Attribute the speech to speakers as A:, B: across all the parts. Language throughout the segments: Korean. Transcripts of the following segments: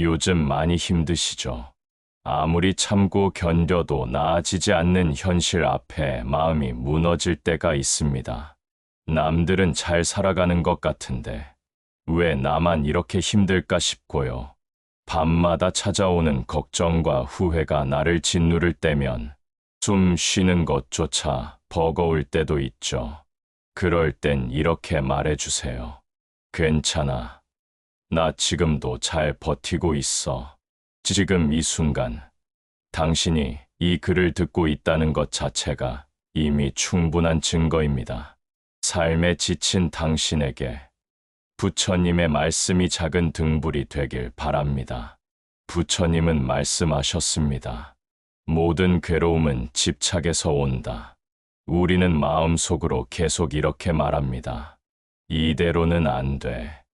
A: 요즘 많이 힘드시죠? 아무리 참고 견뎌도 나아지지 않는 현실 앞에 마음이 무너질 때가 있습니다. 남들은 잘 살아가는 것 같은데 왜 나만 이렇게 힘들까 싶고요. 밤마다 찾아오는 걱정과 후회가 나를 짓누를 때면 숨 쉬는 것조차 버거울 때도 있죠. 그럴 땐 이렇게 말해주세요. 괜찮아. 나 지금도 잘 버티고 있어. 지금 이 순간, 당신이 이 글을 듣고 있다는 것 자체가 이미 충분한 증거입니다. 삶에 지친 당신에게 부처님의 말씀이 작은 등불이 되길 바랍니다. 부처님은 말씀하셨습니다. 모든 괴로움은 집착에서 온다. 우리는 마음속으로 계속 이렇게 말합니다. 이대로는 안 돼.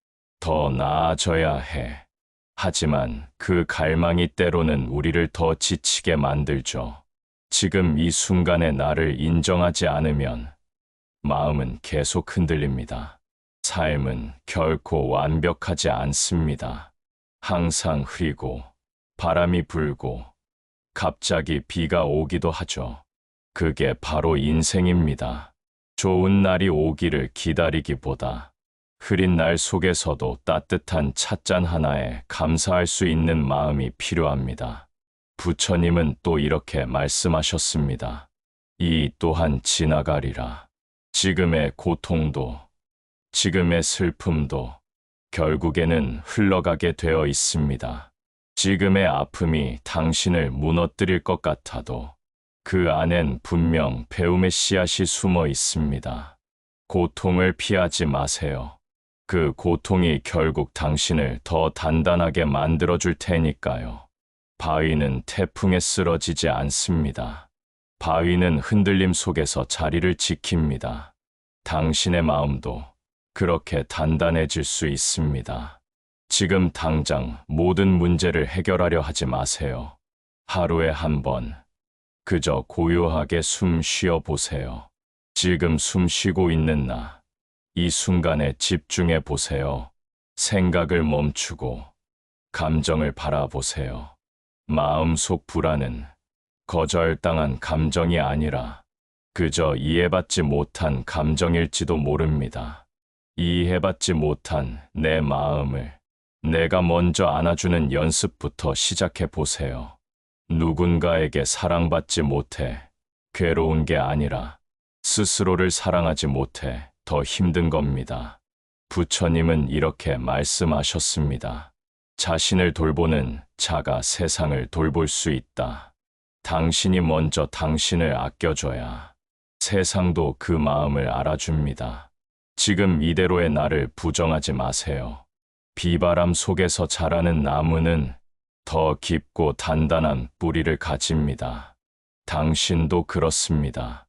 A: 더 나아져야 해. 하지만 그 갈망이 때로는 우리를 더 지치게 만들죠. 지금 이 순간의 나를 인정하지 않으면 마음은 계속 흔들립니다. 삶은 결코 완벽하지 않습니다. 항상 흐리고 바람이 불고 갑자기 비가 오기도 하죠. 그게 바로 인생입니다. 좋은 날이 오기를 기다리기보다 흐린 날 속에서도 따뜻한 찻잔 하나에 감사할 수 있는 마음이 필요합니다. 부처님은 또 이렇게 말씀하셨습니다. 이 또한 지나가리라. 지금의 고통도, 지금의 슬픔도 결국에는 흘러가게 되어 있습니다. 지금의 아픔이 당신을 무너뜨릴 것 같아도 그 안엔 분명 배움의 씨앗이 숨어 있습니다. 고통을 피하지 마세요. 그 고통이 결국 당신을 더 단단하게 만들어 줄 테니까요. 바위는 태풍에 쓰러지지 않습니다. 바위는 흔들림 속에서 자리를 지킵니다. 당신의 마음도 그렇게 단단해질 수 있습니다. 지금 당장 모든 문제를 해결하려 하지 마세요. 하루에 한 번, 그저 고요하게 숨 쉬어 보세요. 지금 숨 쉬고 있는 나, 이 순간에 집중해 보세요. 생각을 멈추고, 감정을 바라보세요. 마음속 불안은 거절당한 감정이 아니라 그저 이해받지 못한 감정일지도 모릅니다. 이해받지 못한 내 마음을 내가 먼저 안아주는 연습부터 시작해 보세요. 누군가에게 사랑받지 못해 괴로운 게 아니라 스스로를 사랑하지 못해 더 힘든 겁니다. 부처님은 이렇게 말씀하셨습니다. 자신을 돌보는 자가 세상을 돌볼 수 있다. 당신이 먼저 당신을 아껴줘야 세상도 그 마음을 알아줍니다. 지금 이대로의 나를 부정하지 마세요. 비바람 속에서 자라는 나무는 더 깊고 단단한 뿌리를 가집니다. 당신도 그렇습니다.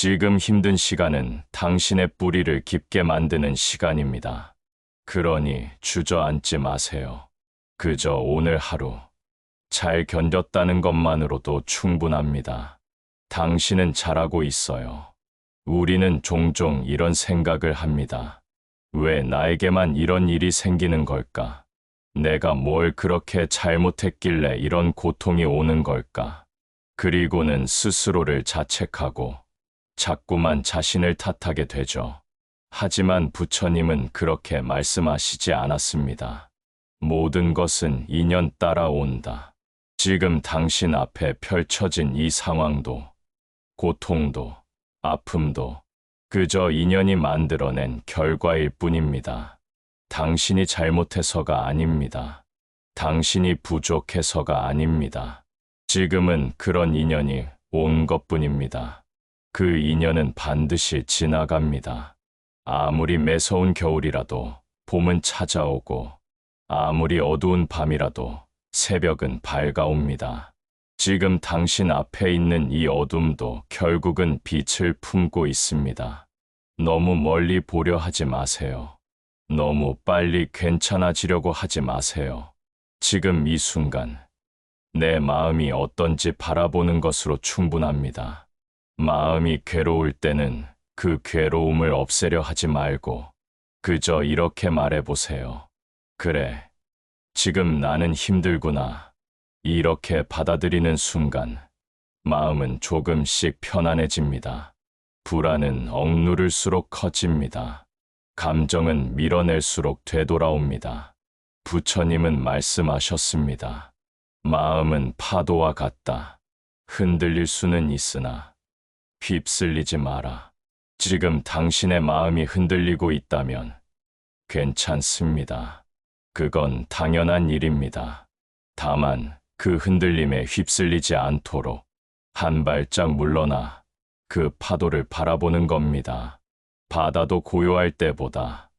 A: 지금 힘든 시간은 당신의 뿌리를 깊게 만드는 시간입니다. 그러니 주저앉지 마세요. 그저 오늘 하루 잘 견뎠다는 것만으로도 충분합니다. 당신은 잘하고 있어요. 우리는 종종 이런 생각을 합니다. 왜 나에게만 이런 일이 생기는 걸까? 내가 뭘 그렇게 잘못했길래 이런 고통이 오는 걸까? 그리고는 스스로를 자책하고 자꾸만 자신을 탓하게 되죠. 하지만 부처님은 그렇게 말씀하시지 않았습니다. 모든 것은 인연 따라온다. 지금 당신 앞에 펼쳐진 이 상황도, 고통도, 아픔도 그저 인연이 만들어낸 결과일 뿐입니다. 당신이 잘못해서가 아닙니다. 당신이 부족해서가 아닙니다. 지금은 그런 인연이 온 것뿐입니다. 그 인연은 반드시 지나갑니다. 아무리 매서운 겨울이라도 봄은 찾아오고 아무리 어두운 밤이라도 새벽은 밝아옵니다. 지금 당신 앞에 있는 이 어둠도 결국은 빛을 품고 있습니다. 너무 멀리 보려 하지 마세요. 너무 빨리 괜찮아지려고 하지 마세요. 지금 이 순간, 내 마음이 어떤지 바라보는 것으로 충분합니다. 마음이 괴로울 때는 그 괴로움을 없애려 하지 말고, 그저 이렇게 말해보세요. 그래, 지금 나는 힘들구나. 이렇게 받아들이는 순간 마음은 조금씩 편안해집니다. 불안은 억누를수록 커집니다. 감정은 밀어낼수록 되돌아옵니다. 부처님은 말씀하셨습니다. 마음은 파도와 같다. 흔들릴 수는 있으나 휩쓸리지 마라. 지금 당신의 마음이 흔들리고 있다면 괜찮습니다. 그건 당연한 일입니다. 다만 그 흔들림에 휩쓸리지 않도록 한 발짝 물러나 그 파도를 바라보는 겁니다. 바다도 고요할 때보다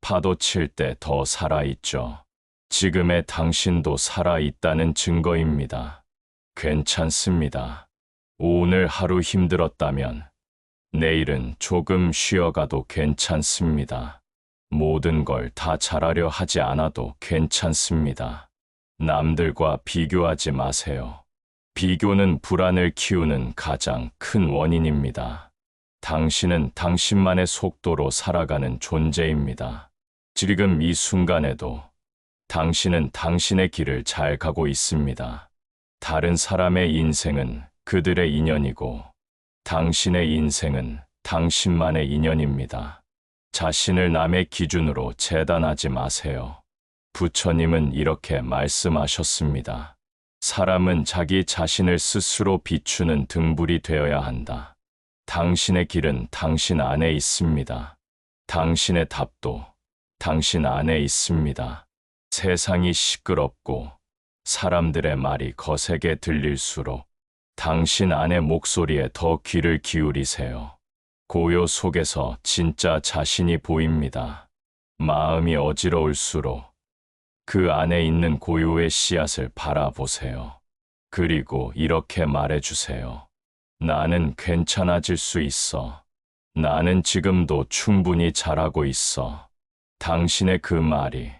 A: 파도 칠 때 더 살아있죠. 지금의 당신도 살아있다는 증거입니다. 괜찮습니다. 오늘 하루 힘들었다면 내일은 조금 쉬어가도 괜찮습니다. 모든 걸 다 잘하려 하지 않아도 괜찮습니다. 남들과 비교하지 마세요. 비교는 불안을 키우는 가장 큰 원인입니다. 당신은 당신만의 속도로 살아가는 존재입니다. 지금 이 순간에도 당신은 당신의 길을 잘 가고 있습니다. 다른 사람의 인생은 그들의 인연이고 당신의 인생은 당신만의 인연입니다. 자신을 남의 기준으로 재단하지 마세요. 부처님은 이렇게 말씀하셨습니다. 사람은 자기 자신을 스스로 비추는 등불이 되어야 한다. 당신의 길은 당신 안에 있습니다. 당신의 답도 당신 안에 있습니다. 세상이 시끄럽고 사람들의 말이 거세게 들릴수록 당신 안의 목소리에 더 귀를 기울이세요. 고요 속에서 진짜 자신이 보입니다. 마음이 어지러울수록 그 안에 있는 고요의 씨앗을 바라보세요. 그리고 이렇게 말해주세요. 나는 괜찮아질 수 있어. 나는 지금도 충분히 잘하고 있어. 당신의 그 말이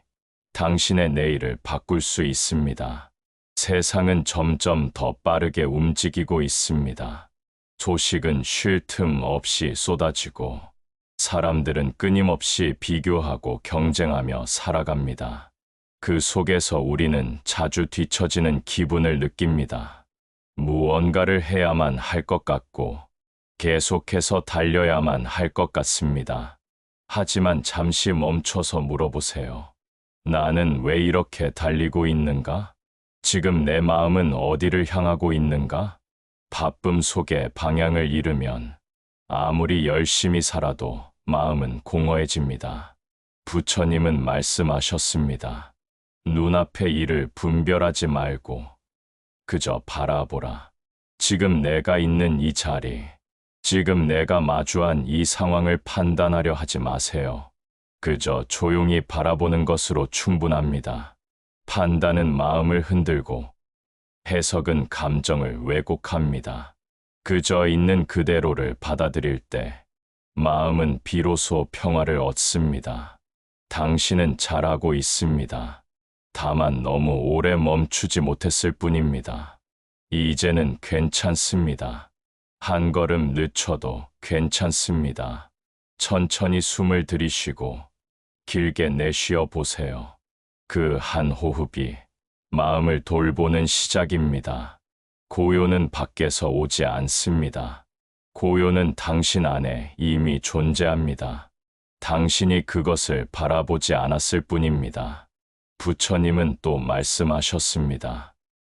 A: 당신의 내일을 바꿀 수 있습니다. 세상은 점점 더 빠르게 움직이고 있습니다. 소식은 쉴 틈 없이 쏟아지고 사람들은 끊임없이 비교하고 경쟁하며 살아갑니다. 그 속에서 우리는 자주 뒤처지는 기분을 느낍니다. 무언가를 해야만 할 것 같고 계속해서 달려야만 할 것 같습니다. 하지만 잠시 멈춰서 물어보세요. 나는 왜 이렇게 달리고 있는가? 지금 내 마음은 어디를 향하고 있는가? 바쁨 속에 방향을 잃으면 아무리 열심히 살아도 마음은 공허해집니다. 부처님은 말씀하셨습니다. 눈앞의 일을 분별하지 말고 그저 바라보라. 지금 내가 있는 이 자리, 지금 내가 마주한 이 상황을 판단하려 하지 마세요. 그저 조용히 바라보는 것으로 충분합니다. 판단은 마음을 흔들고 해석은 감정을 왜곡합니다. 그저 있는 그대로를 받아들일 때 마음은 비로소 평화를 얻습니다. 당신은 잘하고 있습니다. 다만 너무 오래 멈추지 못했을 뿐입니다. 이제는 괜찮습니다. 한 걸음 늦춰도 괜찮습니다. 천천히 숨을 들이쉬고 길게 내쉬어 보세요. 그 한 호흡이 마음을 돌보는 시작입니다. 고요는 밖에서 오지 않습니다. 고요는 당신 안에 이미 존재합니다. 당신이 그것을 바라보지 않았을 뿐입니다. 부처님은 또 말씀하셨습니다.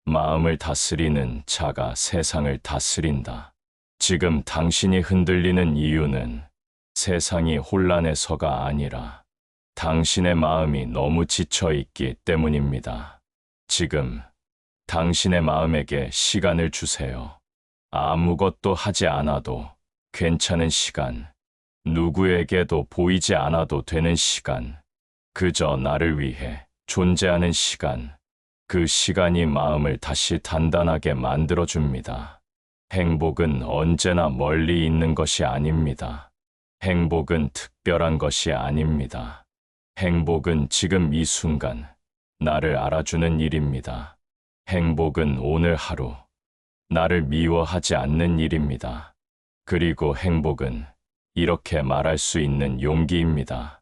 A: 마음을 다스리는 자가 세상을 다스린다. 지금 당신이 흔들리는 이유는 세상이 혼란해서가 아니라 당신의 마음이 너무 지쳐 있기 때문입니다. 지금 당신의 마음에게 시간을 주세요. 아무것도 하지 않아도 괜찮은 시간, 누구에게도 보이지 않아도 되는 시간, 그저 나를 위해 존재하는 시간, 그 시간이 마음을 다시 단단하게 만들어줍니다. 행복은 언제나 멀리 있는 것이 아닙니다. 행복은 특별한 것이 아닙니다. 행복은 지금 이 순간 나를 알아주는 일입니다. 행복은 오늘 하루 나를 미워하지 않는 일입니다. 그리고 행복은 이렇게 말할 수 있는 용기입니다.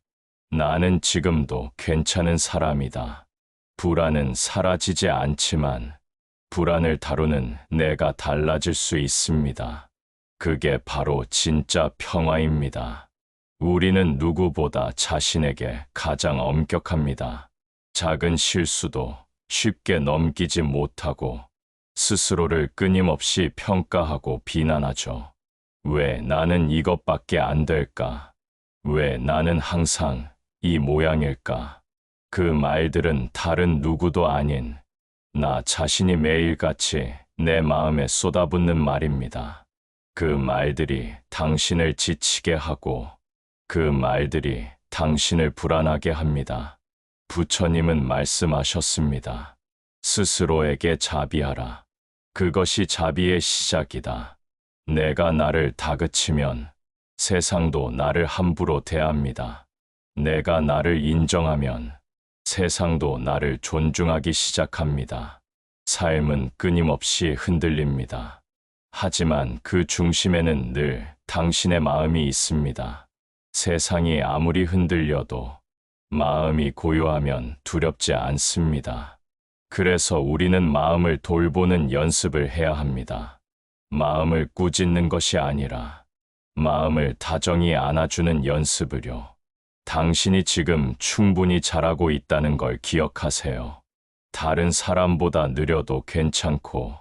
A: 나는 지금도 괜찮은 사람이다. 불안은 사라지지 않지만 불안을 다루는 내가 달라질 수 있습니다. 그게 바로 진짜 평화입니다. 우리는 누구보다 자신에게 가장 엄격합니다. 작은 실수도 쉽게 넘기지 못하고 스스로를 끊임없이 평가하고 비난하죠. 왜 나는 이것밖에 안 될까? 왜 나는 항상 이 모양일까? 그 말들은 다른 누구도 아닌 나 자신이 매일같이 내 마음에 쏟아붓는 말입니다. 그 말들이 당신을 지치게 하고 그 말들이 당신을 불안하게 합니다. 부처님은 말씀하셨습니다. 스스로에게 자비하라. 그것이 자비의 시작이다. 내가 나를 다그치면 세상도 나를 함부로 대합니다. 내가 나를 인정하면 세상도 나를 존중하기 시작합니다. 삶은 끊임없이 흔들립니다. 하지만 그 중심에는 늘 당신의 마음이 있습니다. 세상이 아무리 흔들려도 마음이 고요하면 두렵지 않습니다. 그래서 우리는 마음을 돌보는 연습을 해야 합니다. 마음을 꾸짖는 것이 아니라 마음을 다정히 안아주는 연습을요. 당신이 지금 충분히 잘하고 있다는 걸 기억하세요. 다른 사람보다 느려도 괜찮고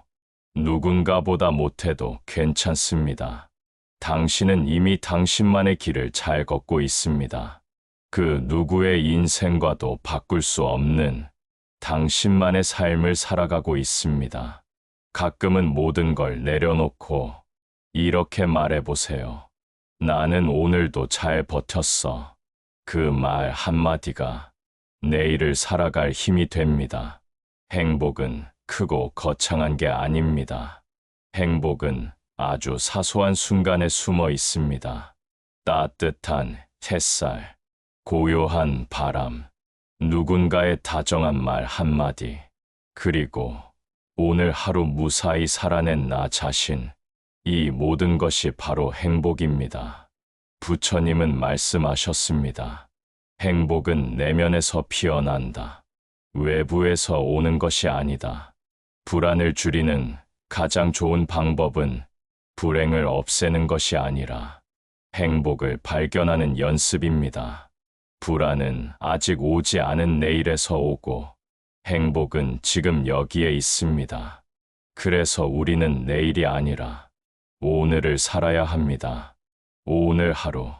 A: 누군가보다 못해도 괜찮습니다. 당신은 이미 당신만의 길을 잘 걷고 있습니다. 그 누구의 인생과도 바꿀 수 없는 당신만의 삶을 살아가고 있습니다. 가끔은 모든 걸 내려놓고 이렇게 말해보세요. 나는 오늘도 잘 버텼어. 그 말 한마디가 내일을 살아갈 힘이 됩니다. 행복은 크고 거창한 게 아닙니다. 행복은 아주 사소한 순간에 숨어 있습니다. 따뜻한 햇살, 고요한 바람, 누군가의 다정한 말 한마디, 그리고 오늘 하루 무사히 살아낸 나 자신, 이 모든 것이 바로 행복입니다. 부처님은 말씀하셨습니다. 행복은 내면에서 피어난다. 외부에서 오는 것이 아니다. 불안을 줄이는 가장 좋은 방법은 불행을 없애는 것이 아니라 행복을 발견하는 연습입니다. 불안은 아직 오지 않은 내일에서 오고 행복은 지금 여기에 있습니다. 그래서 우리는 내일이 아니라 오늘을 살아야 합니다. 오늘 하루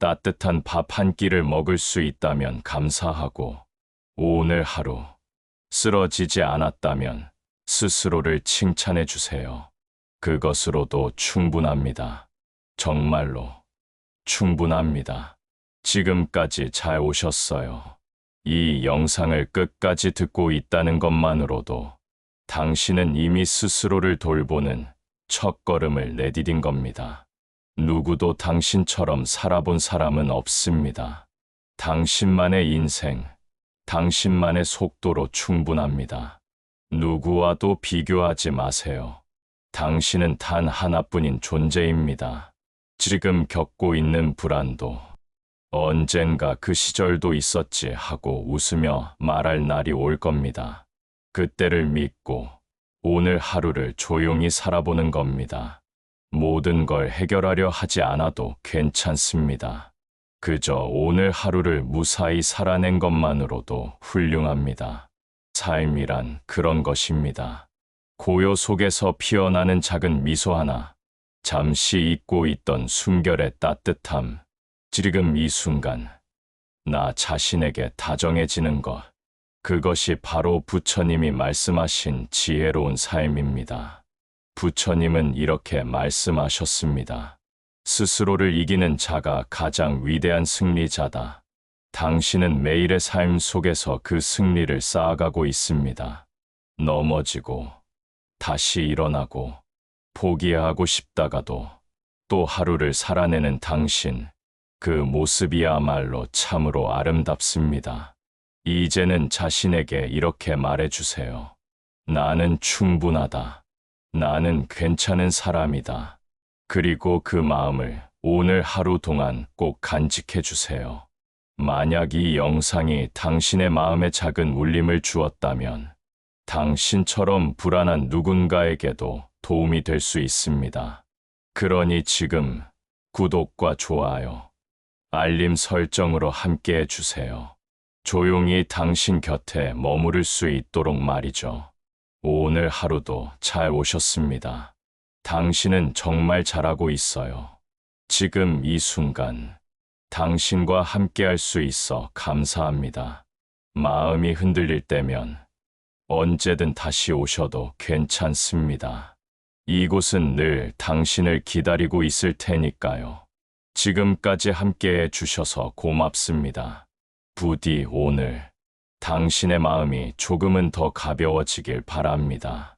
A: 따뜻한 밥 한 끼를 먹을 수 있다면 감사하고 오늘 하루 쓰러지지 않았다면 스스로를 칭찬해 주세요. 그것으로도 충분합니다. 정말로 충분합니다. 지금까지 잘 오셨어요. 이 영상을 끝까지 듣고 있다는 것만으로도 당신은 이미 스스로를 돌보는 첫 걸음을 내디딘 겁니다. 누구도 당신처럼 살아본 사람은 없습니다. 당신만의 인생, 당신만의 속도로 충분합니다. 누구와도 비교하지 마세요. 당신은 단 하나뿐인 존재입니다. 지금 겪고 있는 불안도 언젠가 그 시절도 있었지 하고 웃으며 말할 날이 올 겁니다. 그때를 믿고 오늘 하루를 조용히 살아보는 겁니다. 모든 걸 해결하려 하지 않아도 괜찮습니다. 그저 오늘 하루를 무사히 살아낸 것만으로도 훌륭합니다. 삶이란 그런 것입니다. 고요 속에서 피어나는 작은 미소 하나, 잠시 잊고 있던 순결의 따뜻함, 지금 이 순간, 나 자신에게 다정해지는 것, 그것이 바로 부처님이 말씀하신 지혜로운 삶입니다. 부처님은 이렇게 말씀하셨습니다. 스스로를 이기는 자가 가장 위대한 승리자다. 당신은 매일의 삶 속에서 그 승리를 쌓아가고 있습니다. 넘어지고, 다시 일어나고, 포기하고 싶다가도 또 하루를 살아내는 당신, 그 모습이야말로 참으로 아름답습니다. 이제는 자신에게 이렇게 말해주세요. 나는 충분하다. 나는 괜찮은 사람이다. 그리고 그 마음을 오늘 하루 동안 꼭 간직해 주세요. 만약 이 영상이 당신의 마음에 작은 울림을 주었다면 당신처럼 불안한 누군가에게도 도움이 될 수 있습니다. 그러니 지금 구독과 좋아요, 알림 설정으로 함께 해주세요. 조용히 당신 곁에 머무를 수 있도록 말이죠. 오늘 하루도 잘 오셨습니다. 당신은 정말 잘하고 있어요. 지금 이 순간 당신과 함께 할 수 있어 감사합니다. 마음이 흔들릴 때면 언제든 다시 오셔도 괜찮습니다. 이곳은 늘 당신을 기다리고 있을 테니까요. 지금까지 함께 해 주셔서 고맙습니다. 부디 오늘 당신의 마음이 조금은 더 가벼워지길 바랍니다.